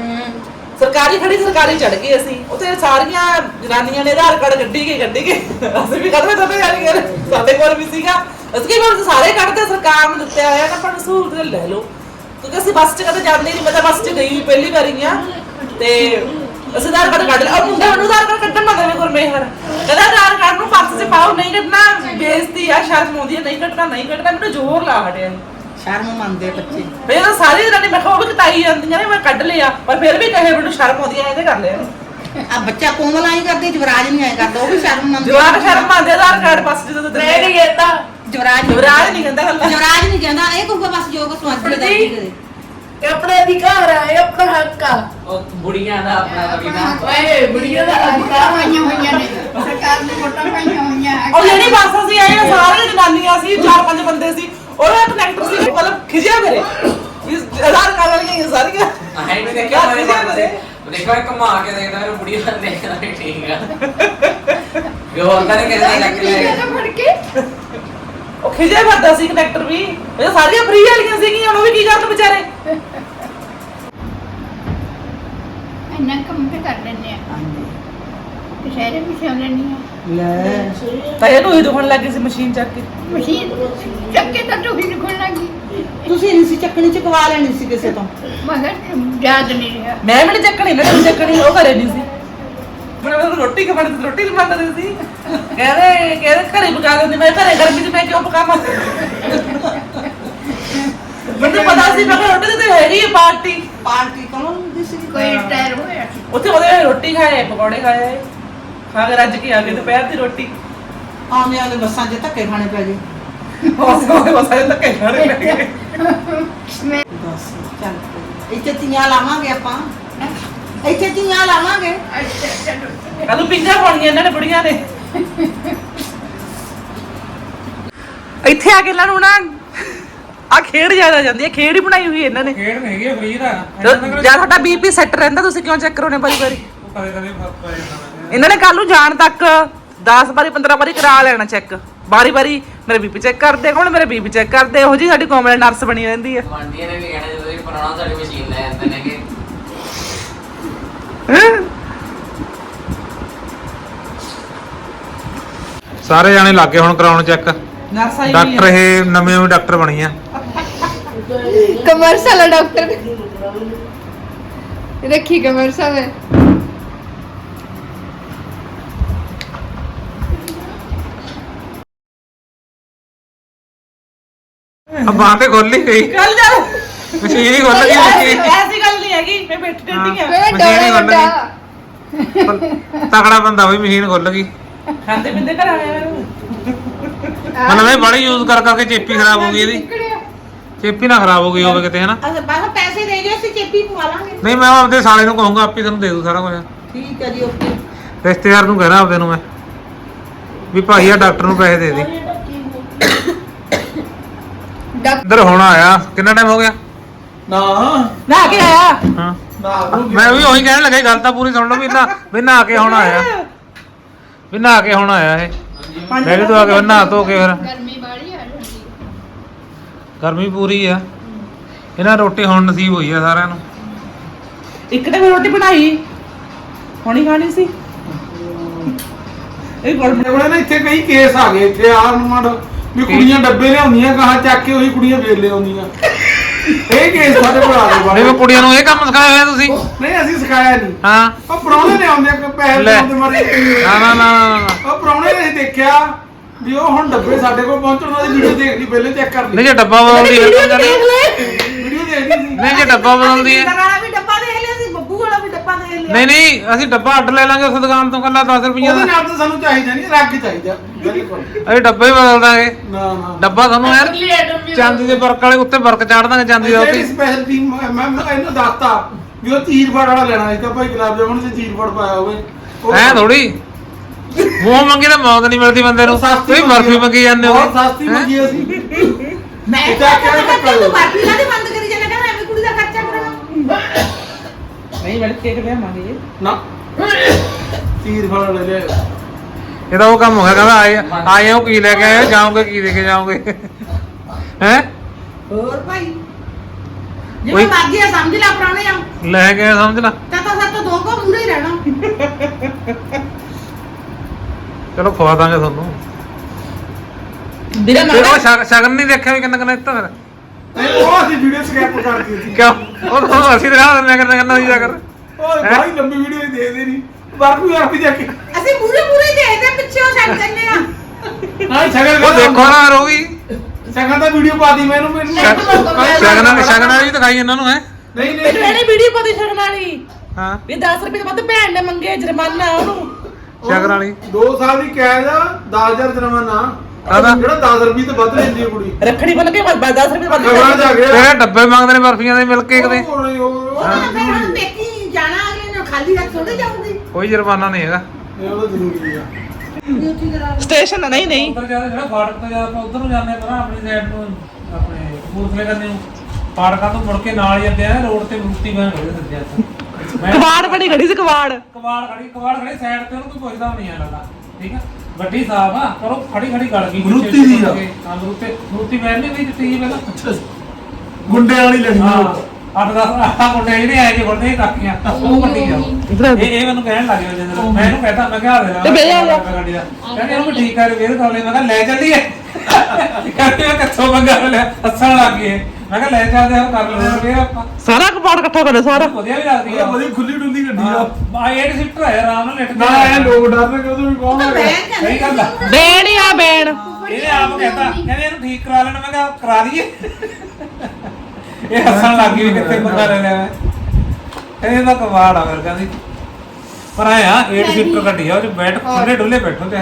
Speaker 3: ਸਰਕਾਰੀ ਖੜੀ ਸਰਕਾਰੀ ਚੜ ਗਏ ਅਸੀਂ। ਉੱਥੇ ਸਾਰੀਆਂ ਜਨਾਨੀਆਂ ਨੇ ਆਧਾਰ ਕਾਰਡ ਕੱਢੀ ਗਏ ਕੱਢੀ ਗਏ। ਅਸੀਂ ਵੀ ਕੱਢਵੇਂ ਚੱਲੇ ਜਾ ਕੇ ਸਾਡੇ ਕੋਲ ਵੀ ਸੀਗਾ। ਅਸੀਂ ਕਿ ਹੁਣ ਸਾਰੇ ਕੱਢਦੇ ਸਰਕਾਰ ਨੂੰ ਦਿੱਤੇ ਆਇਆ ਨਾ ਪਰ ਸਹੂਲਤ ਲੈ ਲਓ। ਕਿਉਂਕਿ ਅਸੀਂ ਬੱਸ 'ਚ ਕਦੇ ਜਾਂਦੇ ਨਹੀਂ ਮੈਂ ਤਾਂ ਬੱਸ 'ਚ ਗਈ ਪਹਿਲੀ ਵਾਰੀ ਆ। ਤੇ ਅਸੀਂ ਆਧਾਰ ਕਾਰਡ ਕੱਢ ਲਿਆ। ਉਹ ਮੁੰਡਾ ਨੂੰ ਆਧਾਰ ਕਾਰਡ ਕੱਢਣ ਨਾ ਦੇਵੇ ਗੁਰਮੇਹਰ ਕਹਿੰਦਾ ਆਧਾਰ ਕਾਰਡ ਨੂੰ ਪਰਸ 'ਚ ਪਾਓ ਨਹੀਂ ਕੱਢਣਾ ਬੇਇੱਜ਼ਤੀ ਆ ਸ਼ਰਮ ਆਉਂਦੀ ਨਹੀਂ ਕੱਢਣਾ ਨਹੀਂ ਕੱਢਣਾ ਮੈਨੂੰ ਜ਼ੋਰ ਲਾ ਹਟਿਆ।
Speaker 9: ਸ਼ਰਮ ਮੰਨਦੇ ਬੱਚੇ।
Speaker 3: ਫਿਰ ਤਾਂ ਸਾਰੇ ਜਣਾਂ ਨੇ ਮੈਂ ਕਿਹਾ ਉਹ ਵੀ ਕਟਾਈ ਜਾਂਦੀਆਂ ਨੇ ਮੈਂ ਕੱਢ ਲਿਆ। ਪਰ ਫਿਰ ਵੀ ਕਹੇ ਮੈਨੂੰ ਸ਼ਰਮ ਆਉਂਦੀ ਆ ਇਹਦੇ ਕਰ ਲਿਆ।
Speaker 9: ਆ ਬੱਚਾ ਕੋਮਲ ਆਈ ਕਰਦੇ ਜਵਰਾਜ ਨਹੀਂ ਆਇਆ ਕਰਦਾ ਉਹ ਵੀ ਸ਼ਰਮ ਮੰਨਦੇ
Speaker 3: ਜਵਾਨ ਸ਼ਰਮ ਆਉਂਦੇ ਆਧਾਰ ਕਾਰਡ ਬਸ ਜਦੋਂ ਤੇ
Speaker 4: ਨਹੀਂ ਕਹਿੰਦਾ
Speaker 9: ਜਵਰਾਜ
Speaker 3: ਜਵਰਾਜ ਨਹੀਂ ਕਹਿੰਦਾ ਗੱਲ।
Speaker 9: ਜਵਰਾਜ ਨਹੀਂ ਕਹਿੰਦਾ ਇਹ ਕਹੂਗਾ ਬਸ ਜੋ ਕੋ ਸਵਾਦ ਦੇ ਦਾਦੀ ਕਰੇ।
Speaker 4: ਇਹ ਆਪਣੇ ਅਧਿਕਾਰ ਆ ਇਹ ਆਪਣਾ ਹੱਕ ਆ।
Speaker 5: ਉਹ ਬੁੜੀਆਂ ਦਾ ਆਪਣਾ ਕਵੀ ਨਾ
Speaker 4: ਓਏ ਬੁੜੀਆਂ ਦਾ ਅਧਿਕਾਰ ਹੋਈਆਂ ਹੋਈਆਂ ਨੇ। ਸਰਕਾਰ ਨੇ ਵੋਟਾਂ ਪਾਈਆਂ ਹੋਈਆਂ।
Speaker 3: ਉਹ ਜਿਹੜੀ ਬੱਸ ਅਸੀਂ ਆਏ ਆ, ਸਾਰੇ ਜਨਾਨੀਆਂ ਸੀ ਚਾਰ ਪੰਜ ਬੰਦੇ ਸੀ ਉਹਦਾ ਕਨੈਕਟਰ ਸੀ ਮਤਲਬ ਖਿਜਿਆ ਮੇਰੇ। ਵੀ ਆਧਾਰ ਕਾਰਡ ਵਾਲੀਆਂ ਹੀ ਸਾਰੀਆਂ।
Speaker 5: ਆਹੇ ਵੀ ਦੇਖਿਆ ਮੇਰੇ। ਬਾਪ ਦੇ ਦੇਖੋ ਇੱਕ ਘੁਮਾ ਕੇ ਦੇਖਦਾ ਮੈਨੂੰ ਬੁੜੀ ਵਾਲ ਦੇਖਦਾ ਵੀ ਠੀਕ ਆ। ਵੀ ਹੋਰ ਤਾਂ ਨਹੀਂ ਲੱਗ
Speaker 4: ਬੁੜੀਆਂ ਦਾ ਫੜ ਕੇ?
Speaker 3: ਉਹ ਖਿਜਿਆ ਫਿਰਦਾ ਸੀ ਕਨੈਕਟਰ ਵੀ। ਇਹ ਸਾਰੀਆਂ ਫ੍ਰੀ ਵਾਲੀਆਂ ਸੀਗੀਆਂ ਉਹ ਵੀ ਕੀ ਕਰਨ ਵਿਚਾਰੇ?
Speaker 4: ਇੰਨਾ ਕੰਮ ਤੇ ਕਰ ਲੈਂਦੇ ਆ। ਸ਼ਹਿਰੇ ਵੀ ਸਿਉਂ ਲੈਣੀ ਆ।
Speaker 9: ਲੈ।
Speaker 3: ਤਾਂ ਇਹ ਨੂੰ ਹੀ ਦੁਖਣ ਲੱਗੀ ਸੀ ਮਸ਼ੀਨ ਚੱਕ ਕੇ।
Speaker 4: ਮਸ਼ੀਨ ਚੱਕੇ ਤਾਂ ਟੋਹੀ ਨਿਕਲਣ ਲੱਗੀ
Speaker 9: ਤੁਸੀਂ ਨਹੀਂ ਸੀ ਚੱਕਣੀ ਚ ਕਵਾ ਲੈਣੀ ਸੀ ਕਿਸੇ ਤੋਂ।
Speaker 4: ਮਗਰ ਯਾਦ ਨਹੀਂ ਰਿਹਾ।
Speaker 3: ਮੈਂ ਵੀ ਨਹੀਂ ਚੱਕਣੀ ਮੈਂ ਚੱਕਣੀ ਉਹ ਘਰੇ ਨਹੀਂ ਸੀ। ਮੈਂ ਮੈਨੂੰ ਰੋਟੀ ਖਵਾਣੀ ਸੀ ਰੋਟੀ ਮੰਗਦੇ ਸੀ ਕਹਿੰਦੇ ਕਹਿੰਦੇ ਘਰੇ ਪਕਾ ਦਿੰਦੇ ਮੈਂ ਘਰੇ ਗਰਮੀ ਚ ਮੈਂ ਕਿਉਂ ਪਕਾਵਾਂ? ਮੈਨੂੰ ਪਤਾ ਸੀ ਮੈਂ ਕਿਹਾ ਰੋਟੀ ਤੇ ਹੈਗੀ ਹੈ ਪਾਰਟੀ।
Speaker 9: ਪਾਰਟੀ ਕੌਣ ਹੁੰਦੀ ਸੀ?
Speaker 4: ਕੋਈ ਰਿਟਾਇਰ ਹੋਇਆ
Speaker 3: ਉੱਥੇ ਉਹਦੇ ਰੋਟੀ ਖਾਏ ਪਕੌੜੇ ਖਾਏ। ਖਾ ਕੇ ਰੱਜ ਕੇ ਆ ਗਏ ਦੁਪਹਿਰ ਦੀ ਰੋਟੀ।
Speaker 9: ਆਉਂਦੇ ਵਾਲੇ ਬੱਸਾਂ 'ਚ ਧੱਕੇ ਖਾਣੇ ਪੈ ਗਏ।
Speaker 3: ਉਸ ਕੋਲੇ ਬਸਾਏ ਧੱਕੇ ਖਾਣੇ ਪੈ ਗਏ।
Speaker 4: ਮੈਂ
Speaker 9: ਬਸ ਚੱਲ। ਇੱਥੇ ਤੀਆਂ ਲਾਵਾਂਗੇ ਆਪਾਂ ਇੱਥੇ ਤੀਆਂ ਲਾਵਾਂਗੇ?
Speaker 4: ਅੱਛਾ ਚਲੋ
Speaker 3: ਕੱਲ ਪਿੰਗਾ ਪਾਉਣੀਆਂ ਇਹਨਾਂ ਨੇ ਬੁੜੀਆਂ ਨੇ। ਇੱਥੇ ਆ ਕੇ ਇਹਨਾਂ ਨੂੰ ਨਾ ਆ ਖੇਡ ਜ਼ਿਆਦਾ ਜਾਂਦੀ ਹੈ ਖੇਡ ਹੀ ਬਣਾਈ ਹੋਈ ਹੈ ਇਹਨਾਂ ਨੇ।
Speaker 2: ਖੇਡ ਨਹੀਂ ਹੈਗੀ ਫ੍ਰੀ ਦਾ।
Speaker 3: ਜਦ ਤੁਹਾਡਾ ਬੀਪੀ ਸੈੱਟ ਰਹਿੰਦਾ ਤੁਸੀਂ ਕਿਉਂ ਚੈੱਕ
Speaker 2: ਕਦੇ ਕਦੇ ਫ਼ਰਕ ਪੈ ਜਾਂਦਾ
Speaker 3: ਇਹਨਾਂ ਨੇ ਕੱਲ ਨੂੰ ਜਾਣ ਤੱਕ 10 ਵਾਰੀ 15 ਵਾਰੀ ਕਰਾ ਲੈਣਾ ਚੈੱਕ ਬਾਰੀ ਬਾਰੀ ਮੇਰੇ ਬੀਪੀ ਚੈੱਕ ਕਰਦੇ ਕੋਣ ਮੇਰੇ ਬੀਪੀ ਚੈੱਕ ਕਰਦੇ? ਇਹੋ ਜੀ ਸਾਡੀ ਕੋਮਲ ਨਰਸ ਬਣੀ ਰਹਿੰਦੀ ਹੈ।
Speaker 5: ਮੰਡੀਆਂ ਨੇ ਵੀ ਕਹਿਣਾ ਜਦੋਂ ਵੀ ਪੁਰਾਣਾ ਸਾਡੀ ਮਸ਼ੀਨ ਲੈ ਜਾਂਦੇ ਨੇ ਕਿ
Speaker 3: ਹੈਂ?
Speaker 2: ਸਾਰੇ ਜਾਣੇ ਲੱਗੇ ਹੁਣ ਕਰਾਉਣ ਚੈੱਕ।
Speaker 3: ਨਰਸ ਆਈ ਹੋਈ
Speaker 2: ਡਾਕਟਰ
Speaker 3: ਹੈ
Speaker 2: ਇਹ ਨਵੇਂ ਨਵੇਂ ਡਾਕਟਰ ਬਣੀ ਆ।
Speaker 10: Commercial doctor. ਰੱਖੀ ਕਮਰਸ਼ਲ ਹੈ।
Speaker 2: ਆ ਬਾਹ ਤੇ ਖੋਲੀ ਗਈ।
Speaker 3: ਚੱਲ ਜਾ।
Speaker 2: ਮਸ਼ੀਨ ਹੀ ਖੁੱਲ ਗਈ। ਮਸ਼ੀਨ
Speaker 3: ਐਸੀ ਮੈਂ ਬੈਠੀ ਰਹਿੰਦੀ ਆ
Speaker 10: ਮੇਰਾ
Speaker 2: ਮਸ਼ੀਨ ਹੀ
Speaker 10: ਡੋਲਾ
Speaker 2: ਖੁੱਲ
Speaker 10: ਵੱਡਾ
Speaker 2: ਗਈ। ਤਕੜਾ ਬੰਦਾ ਵੀ ਮਸ਼ੀਨ ਖੁੱਲ ਗਈ।
Speaker 3: ਖਾਂਦੇ ਪਿੰਦੇ ਘਰ ਆਇਆ ਮੈਨੂੰ
Speaker 2: ਮਤਲਬ ਇਹ ਬੜੀ ਯੂਜ਼ ਕਰ ਕਰਕੇ ਚੇਪੀ ਖਰਾਬ ਹੋ ਗਈ ਇਹਦੀ। ਚੇਪੀ ਨਾ ਖਰਾਬ ਹੋ ਗਈ ਹੋਵੇ ਕਿਤੇ ਹਨਾ?
Speaker 9: ਅੱਛਾ ਬਾਹਰ ਪੈਸੇ ਦੇ ਦਿਓ ਅਸੀਂ ਚੇਪੀ ਪਵਾ ਲਾਂਗੇ।
Speaker 2: ਨਹੀਂ ਮੈਂ ਆਪਦੇ ਸਾਲੇ ਨੂੰ ਕਹੂੰਗਾ ਆਪੇ ਤੈਨੂੰ ਦੇ ਦੂ ਸਾਰਾ ਕੁਝ
Speaker 9: ਠੀਕ ਹੈ ਜੀ ਓਕੇ।
Speaker 2: ਰਿਸ਼ਤੇਦਾਰ ਨੂੰ ਕਹਿਣਾ ਆਪਦੇ ਨੂੰ ਮੈਂ। ਵੀ ਭਾਈ ਆ ਡਾਕਟਰ ਨੂੰ ਪੈਸੇ ਦੇ ਦੇ। ਇੱਧਰ ਹੁਣ ਆਇਆ। ਕਿੰਨਾ ਟਾਈਮ ਹੋ ਗਿਆ?
Speaker 1: ਨਾ।
Speaker 3: ਨਾ ਕੇ ਆਇਆ।
Speaker 2: ਹਾਂ।
Speaker 1: ਨਾ
Speaker 2: ਮੈਂ ਵੀ ਉਹੀ ਕਹਿਣ ਲੱਗਾ ਸੀ, ਗੱਲ ਤਾਂ ਪੂਰੀ ਸੁਣ ਲਓ ਵੀ ਨਾ ਵੀ ਨਹਾ ਕੇ ਹੁਣ ਆਇਆ। ਵੀ ਨਹਾ ਕੇ ਹੁਣ ਆਇਆ ਇਹ। ਮੈਂ ਵੀ ਤੋਂ ਆ ਕੇ ਨਹਾ ਧੋ ਕੇ ਫਿਰ।
Speaker 4: ਗਰਮੀ ਬਾੜੀ ਆ ਜਾਂਦੀ
Speaker 2: ਗਰਮੀ ਪੂਰੀ ਆ। ਇਹਨਾਂ ਰੋਟੀ ਹੁਣ ਨਸੀਬ ਹੋਈ ਆ ਸਾਰਿਆਂ ਨੂੰ।
Speaker 3: ਇੱਕ ਨੇ ਰੋਟੀ ਬਣਾਈ। ਹੁਣੀ ਖਾਣੀ ਸੀ। ਇਹ ਗੋਲ
Speaker 1: ਆਪਣੇ ਕੋਲੇ ਨਾ ਇੱਥੇ ਕਈ ਕੇਸ ਆ ਗਏ। ਇੱਥੇ ਆਹ ਨੂੰ ਮੜ ਵੀ ਕੁੜੀਆਂ ਡੱਬੇ ਲਿਆਉਂਦੀਆਂ ਕਹਾ ਚੱਕ ਕੇ ਉਹੀ ਕੁੜੀਆਂ ਵੇਚ ਲਿਆਉਂਦੀਆਂ। ਇਹ ਕੇਸ ਸਾਡੇ ਕੋਲ ਆ ਗਏ
Speaker 2: ਨਹੀਂ ਮੈਂ ਕੁੜੀਆਂ ਨੂੰ ਇਹ ਕੰਮ ਸਿਖਾਇਆ ਹੋਇਆ ਤੁਸੀਂ।
Speaker 1: ਨਹੀਂ ਅਸੀਂ ਸਿਖਾਇਆ ਨਹੀਂ।
Speaker 2: ਹਾਂ।
Speaker 1: ਉਹ ਪ੍ਰਾਹੁਣੇ ਨੇ ਆਉਂਦੇ ਕਿ ਪੈਸੇ
Speaker 2: ਲੈ।
Speaker 1: ਲਾਉਂਦੇ ਮਾਰੇ।
Speaker 2: ਨਾ ਨਾ ਨਾ ਨਾ, ਨਾ
Speaker 1: ਉਹ ਪ੍ਰਾਹੁਣੇ ਨੇ ਦੇਖਿਆ ਵੀ ਉਹ ਹੁਣ ਡੱਬੇ ਸਾਡੇ ਕੋਲ ਪਹੁੰਚਣ ਉਹਦੀ ਵੀਡੀਓ ਦੇਖ ਲਈ ਪਹਿਲੇ ਚੈੱਕ ਕਰ ਲਈ।
Speaker 2: ਨਹੀਂ ਜੇ ਡੱਬਾ ਬਦਲਦੀ ਹੈ ਤਾਂ
Speaker 1: ਵੀਡੀਓ ਦੇਖਦੀ ਸੀ।
Speaker 2: ਨਹੀਂ ਜੇ ਡੱਬਾ ਬਦਲਦੀ ਹੈ।
Speaker 9: ਵਾਲਾ ਵੀ ਡੱਬਾ ਦੇਖ ਲਿਆ ਸੀ ਬੱਬੂ ਵਾਲਾ ਵੀ ਡੱਬਾ ਦੇਖ ਲਿਆ।
Speaker 2: ਨਹੀਂ ਨਹੀਂ ਅਸੀਂ ਡੱਬਾ ਅੱਡ ਲੈ ਲਾਂਗੇ ਉਸ ਦੁਕਾਨ ਤੋਂ ਕੱਲਾ 10 ਰੁਪਈਆ।
Speaker 1: ਉਹਦੇ
Speaker 2: ਦਾ
Speaker 1: ਨਾਲ ਤਾਂ ਸਾਨੂੰ ਚਾਹੀਦਾ ਨਹੀਂ ਰੱਗ ਚਾਹੀਦਾ। ਬਿਲਕੁਲ
Speaker 2: ਅਸੀਂ ਡੱਬਾ ਹੀ ਬਦਲ ਦਾਂਗੇ
Speaker 1: ਨਾ ਨਾ।
Speaker 2: ਡੱਬਾ ਤੁਹਾਨੂੰ ਯਾਰ ਚਾਂਦੀ ਦੇ ਵਰਕ ਵਾਲੇ ਉੱਤੇ ਵਰਕ ਚਾੜ ਦਾਂਗੇ ਚਾਂਦੀ ਦਾ
Speaker 1: ਜਿਹੜੀ
Speaker 2: ਉੱਤੇ।
Speaker 1: ਸਪੈਸ਼ਲ ਟੀਮ ਮੈਂ ਮੈਂ ਇਹਨੂੰ ਦੱਸਤਾ ਵੀ ਉਹ ਚੀਰ ਫੜ ਵਾਲਾ ਲੈਣਾ ਸੀ ਤਾਂ ਭਾਈ ਗੁਲਾਬ ਜਾਮੁਨ ਚ ਚੀਰ ਫੜ ਪਾਇਆ ਹੋਵੇ। ਉਹ-
Speaker 2: ਐ ਥੋੜੀ ਮੂੰਹ ਮੰਗੀ ਤਾਂ ਮੌਤ ਨਹੀਂ ਮਿਲਦੀ ਬੰਦੇ ਨੂੰ।
Speaker 1: ਸਸਤੀ
Speaker 2: ਤੁਸੀਂ ਬਰਫੀ ਮੰਗੀ ਜਾਂਦੇ ਹੋ।
Speaker 1: ਬਹੁਤ ਸਸਤੀ ਮੰਗੀ ਅਸੀਂ।
Speaker 9: ਮੈਂ ਤਾਂ
Speaker 1: ਕਿਹੜਾ
Speaker 9: ਕਹਿੰਦਾ
Speaker 1: ਧੱਕਾ
Speaker 9: ਤੂੰ ਬਾਕੀ ਨਾ ਬੰਦ ਕਰੀ ਜਾਣਾ ਕਹਿੰਦਾ ਐਵੇਂ ਕੁੜੀ ਦਾ ਖਰਚਾ ਕਰਾਂਗਾ
Speaker 3: ਨਹੀਂ ਬੜ ਕੇਕ ਲਿਆਵਾਂਗੇ
Speaker 1: ਨਾ। ਚੀਰ ਫੜ ਲੈ ਲਿਆ
Speaker 2: ਇਹ ਤਾਂ ਉਹ ਕੰਮ ਹੋ ਗਿਆ ਕਹਿੰਦਾ ਆਏ ਆਏ ਹੋ ਕੀ ਲੈ ਕੇ ਆਏ ਹੋ, ਜਾਓਗੇ ਕੀ ਦੇ ਕੇ ਜਾਓਗੇ? ਹੈ?
Speaker 9: ਹੋਰ ਭਾਈ? ਜੇ
Speaker 2: ਕੋਈ-
Speaker 9: ਮੈਂ ਮਰਜ਼ੀ ਆ ਸਮਝ ਲੈ ਪੁਰਾਣੇ ਆ।
Speaker 2: ਲੈ ਕੇ ਆਏ, ਸਮਝ ਲਾ।
Speaker 9: ਤਾਂ ਤਾਂ ਸਾਡੇ ਤੋਂ ਦੋ ਕੋ ਮੂਰੇ ਹੀ ਰਹਿਣਾ।
Speaker 2: ਚਲੋ ਖਵਾ ਦਾਂਗੇ ਤੁਹਾਨੂੰ।
Speaker 3: ਵੀਰੇ
Speaker 2: ਤੇ ਉਹ ਸ਼ਗ- ਸ਼ਗਨ ਨਹੀਂ ਦੇਖਿਆ ਵੀ ਕਿੰਨਾ ਕਿੰਨਾ ਦਿੱਤਾ ਫਿਰ
Speaker 1: ਉਹ ਅਸੀਂ ਵੀਡੀਓ ਸਕੈਪ ਕਰਦੀ ਸੀ
Speaker 2: ਕਿਉਂ? ਉਹ ਤੁਹਾਨੂੰ ਅਸੀਂ ਦਿਖਾ ਦਿੰਦੇ ਹਾਂ ਕਿੰਨਾ ਕਿੰਨਾ ਜਾ ਕਰ
Speaker 1: ਉਹ ਭਾਈ ਲੰਬੀ ਵੀਡੀਓ ਹੀ ਦੇ ਦੇ ਨਹੀਂ। ਬਾਕੀ ਵਾਰ ਵੀ ਜਾ ਕੇ
Speaker 9: ਅਸੀਂ ਮੂਰੇ ਮੂਰੇ ਹੀ ਦੇਖਦੇ ਪਿੱਛੇ ਉਹ ਛੱਡ ਦਿੰਦੇ ਆ।
Speaker 1: ਹਾਂ ਸ਼ਗਨ
Speaker 2: ਉਹ ਦੇਖੋ ਨਾ ਉਹ ਵੀ
Speaker 1: ਸ਼ਗਨ ਦਾ ਵੀਡੀਓ ਪਾ ਦੀ ਮੈਨੂੰ ਮੈਨੂੰ।
Speaker 2: ਸ਼ਗਨ ਸ਼ਗਨ ਵਾਲੀ ਵੀ ਦਿਖਾਈ ਇਹਨਾਂ ਨੂੰ ਹੈ?
Speaker 1: ਨਹੀਂ ਨਹੀਂ।
Speaker 3: ਇਹਨੇ ਵੀਡੀਓ ਪਤੀ ਛੱਡਣ ਵਾਲੀ?
Speaker 2: ਹਾਂ।
Speaker 3: ਵੀ 10 ਰੁਪਏ ਤੋਂ ਵੱਧ ਭੈਣ ਨੇ ਮੰਗੇ ਜੁਰਮਾਨਾ ਉਹਨੂੰ।
Speaker 2: ਸ਼ਗਨ ਵਾਲੀ।
Speaker 1: 2 ਸਾਲ ਦੀ ਕੈਦ 10000 ਜੁਰਮਾਨਾ।
Speaker 2: ਕਾਹਦਾ?
Speaker 1: ਜਿਹੜਾ 10 ਰੁਪਏ ਤੋਂ ਵੱਧ ਲੈਂਦੀ ਹੈ ਕੁੜੀ।
Speaker 3: ਰੱਖੜੀ ਬੰਨ ਕੇ 10 ਰੁਪਏ ਵੱਧ
Speaker 1: ਖਬਰਾਂ ਜਾ ਗਿਆ
Speaker 2: ਤੇਰੇ ਡੱਬੇ ਮੰਗਦੇ ਨੇ ਬਰਫੀਆਂ ਦੇ ਮਿਲ ਕੇ ਕਿਤੇ
Speaker 1: ਉਹ ਨਹੀਂ, ਉਹ-
Speaker 9: ਉਹ ਤਾਂ ਫਿਰ ਹੁਣ ਪੇਕੀ ਜਾਣਾ ਅਗਲੇ ਨੂੰ ਖਾਲੀ ਹੱਥ ਥੋੜੇ ਜਾਊਗੀ।
Speaker 2: ਕੋਈ ਜੁਰਮਾਨਾ ਨਹੀਂ ਹੈਗਾ।
Speaker 1: ਇਹ ਉਹਦਾ ਜ਼ਰੂਰੀ ਆ।
Speaker 3: ਸਟੇਸ਼ਨ ਨਹੀਂ ਨਹੀਂ।
Speaker 2: ਉਧਰ ਜਾ ਜਿਹੜਾ ਫਾਟਕ ਤੋਂ ਜਾ ਆਪਾਂ ਉਧਰ ਨੂੰ ਜਾਂਦੇ ਪਰ ਆਪਣੀ ਸਾਈਡ ਨੂੰ ਆਪਣੇ ਕਪੂਰਥਲੇ ਕਰਨੇ ਨੂੰ। ਫਾਟਕਾਂ ਤੋਂ ਮੁੜ ਕੇ ਨਾਲ ਹੀ ਜਾਂਦੇ ਆ ਰੋਡ ਤੇ ਮੂਰਤੀ ਬਣ ਗਈ ਸੱਜਿਆ ਮੈਂ
Speaker 3: ਕਵਾੜ ਬਣੀ ਖੜੀ ਸੀ ਕਵਾੜ।
Speaker 2: ਕਵਾੜ ਖੜੀ ਕਵਾੜ ਖੜੀ ਸਾਈਡ ਤੇ ਉਹਨੂੰ ਕੋਈ ਪੁੱਛਦਾ ਨਹੀਂ ਆ ਲੱਗਾ ਠੀਕ ਆ? ਗੱਡੀ ਸਾਫ਼ ਆ ਪਰ ਉਹ ਖੜੀ ਖੜੀ ਗਲ ਗਈ।
Speaker 1: ਮਰੂਤੀ ਦੀ ਆ।
Speaker 2: ਹਾਂ ਮਰੂਤੀ ਮਰੂਤੀ ਮੈਂ ਨਹੀਂ ਗਈ ਜਿੱਤੀ ਜੀ ਪਹਿਲਾਂ।
Speaker 1: ਗੁੰਡੇ ਵਾਲੀ ਲੱਗੀ
Speaker 2: ਹਾਂ। ਅੱਠ ਦਸ ਆਹ ਮੁੰਡੇ ਜਿਹੜੇ ਆਏ ਜੇ ਬੰਦੇ ਕਾਕੀਆਂ ਉਹ ਗੱਡੀ ਆ ਇਹ ਇਹ ਮੈਨੂੰ ਕਹਿਣ ਲੱਗ ਗਿਆ ਜਦੋਂ। ਮੈਂ ਇਹਨੂੰ ਕਹਤਾ ਮੈਂ ਕਿਹਾ ਦੇ
Speaker 3: ਤੇ ਬਹਿ ਜਾ
Speaker 2: ਕਹਿੰਦੇ ਇਹਨੂੰ ਠੀਕ ਕਰ ਵੇਰ ਕਰ ਲੈ ਮੈਂ ਕਿਹਾ ਲੈ ਚੱਲੀਏ। ਕਹਿੰਦੇ ਮੈਂ ਕਿੱਥੋਂ ਮੰਗਾ ਲਿਆ? ਹੱਸਣ ਲੱਗ ਗਏ। ਮੈਂ ਕਿਹਾ ਲੈ ਚੱਲਦੇ ਹਾਂ ਕਰ ਲੈਂਦੇ ਫੇਰ ਆਪਾਂ
Speaker 3: ਸਾਰਾ ਕਵਾੜ ਇਕੱਠਾ ਕਰੇ ਸਾਰਾ।
Speaker 2: ਵਧੀਆ ਵੀ ਲੱਗਦੀ ਆ।
Speaker 1: ਬੜੀ ਖੁੱਲੀ ਡੁੱਲੀ ਗੱਡੀ ਆ।
Speaker 2: ਆ ਇਹ ਸਿਫਟ ਹੈ ਆਰਾਮ ਨਾਲ ਲਿਟ
Speaker 1: ਨਾ ਇਹ ਲੋਕ ਡਰਦੇ ਕਿ ਉਹਦੇ ਵੀ ਕੌਣ ਆ
Speaker 9: ਬੈਨ
Speaker 2: ਸਹੀ ਗੱਲ ਆ।
Speaker 3: ਬੈਣ ਆ ਬੈਣ
Speaker 2: ਇਹਨੇ ਆਪ ਕਹਿੰਦਾ ਕਹਿੰਦੇ ਇਹਨੂੰ ਠੀਕ ਕਰਾ ਲੈਣਾ। ਮੈਂ ਕਿਹਾ ਕਰਾ ਦਈਏ। ਇਹ ਹੱਸਣ ਲੱਗ ਗਈ ਵੀ ਕਿੱਥੇ ਬੰਦਾ ਲੈ ਲਿਆ ਮੈਂ। ਇਹ ਤਾਂ ਕਵਾੜ ਆ ਫਿਰ ਕਹਿੰਦੀ। ਪਰ ਆਇਆ 8 ਸੀਟਰ ਗੱਡੀ ਆ ਉਹ ਚ ਬੈਠ ਖੁੱਲੇ ਡੁੱਲੇ ਬੈਠੋ ਤੇ